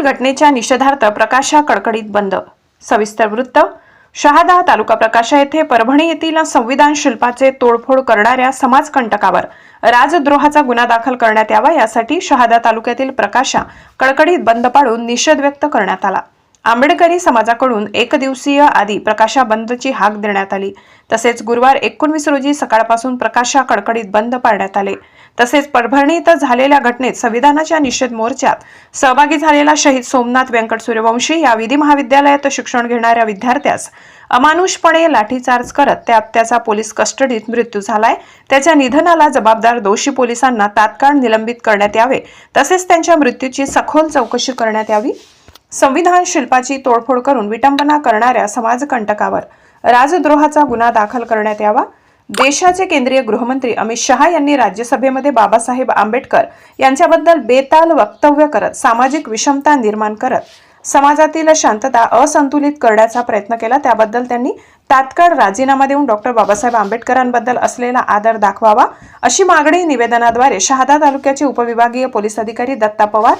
घटनेच्या निषेधार्थ प्रकाशा कडकडीत बंद. सविस्तर वृत्त शहादा तालुका प्रकाशा येथे परभणी येथील संविधान शिल्पाचे तोडफोड करणाऱ्या समाजकंटकावर राजद्रोहाचा गुन्हा दाखल करण्यात यावा यासाठी शहादा तालुक्यातील प्रकाशा कडकडीत बंद पाडून निषेध व्यक्त करण्यात आला. आंबेडकरी समाजाकडून एक दिवसीय आधी प्रकाशा बंदची हाक देण्यात आली. तसेच गुरुवार एकोणवीस रोजी सकाळपासून प्रकाशा कडकडीत बंद पाडण्यात आले. तसेच परभणीत झालेल्या घटनेत संविधानाच्या निषेध मोर्चात सहभागी झालेला शहीद सोमनाथ व्यंकट सूर्यवंशी या विधी महाविद्यालयात शिक्षण घेणाऱ्या विद्यार्थ्यास अमानुषपणे लाठीचार्ज करत त्या त्याचा पोलीस कस्टडीत मृत्यू झालाय. त्याच्या निधनाला जबाबदार दोषी पोलिसांना तात्काळ निलंबित करण्यात यावे. तसेच त्यांच्या मृत्यूची सखोल चौकशी करण्यात यावी. संविधान शिल्पाची तोडफोड करून विटंबना करणाऱ्या समाजकंटकावर राजद्रोहाचा गुन्हा दाखल करण्यात यावा. देशाचे केंद्रीय गृहमंत्री अमित शहा यांनी राज्यसभेमध्ये बाबासाहेब आंबेडकर यांच्याबद्दल बेताल वक्तव्य करत सामाजिक विषमता निर्माण करत समाजातील शांतता असंतुलित करण्याचा प्रयत्न केला. त्याबद्दल त्यांनी तात्काळ राजीनामा देऊन डॉक्टर बाबासाहेब आंबेडकरांबद्दल असलेला आदर दाखवावा अशी मागणी निवेदनाद्वारे शहादा तालुक्याचे उपविभागीय पोलीस अधिकारी दत्ता पवार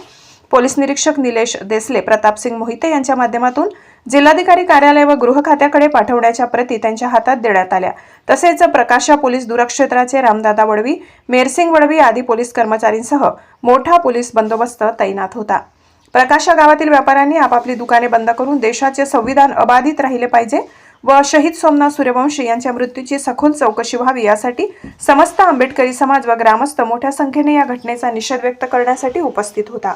पोलीस निरीक्षक निलेश देसले प्रतापसिंग मोहिते यांच्या माध्यमातून जिल्हाधिकारी कार्यालय व गृह खात्याकडे पाठवण्याच्या प्रती त्यांच्या हातात देण्यात आल्या. तसेच प्रकाशा पोलीस दूरक्षेत्राचे रामदादा वडवी मेरसिंग वडवी आदी पोलीस कर्मचारींसह मोठा पोलीस बंदोबस्त तैनात होता. प्रकाशा गावातील व्यापाऱ्यांनी आपापली दुकाने बंद करून देशाचे संविधान अबाधित राहिले पाहिजे व शहीद सोमनाथ सूर्यवंशी यांच्या मृत्यूची सखोल चौकशी व्हावी यासाठी समस्त आंबेडकरी समाज व ग्रामस्थ मोठ्या संख्येने या घटनेचा निषेध व्यक्त करण्यासाठी उपस्थित होता.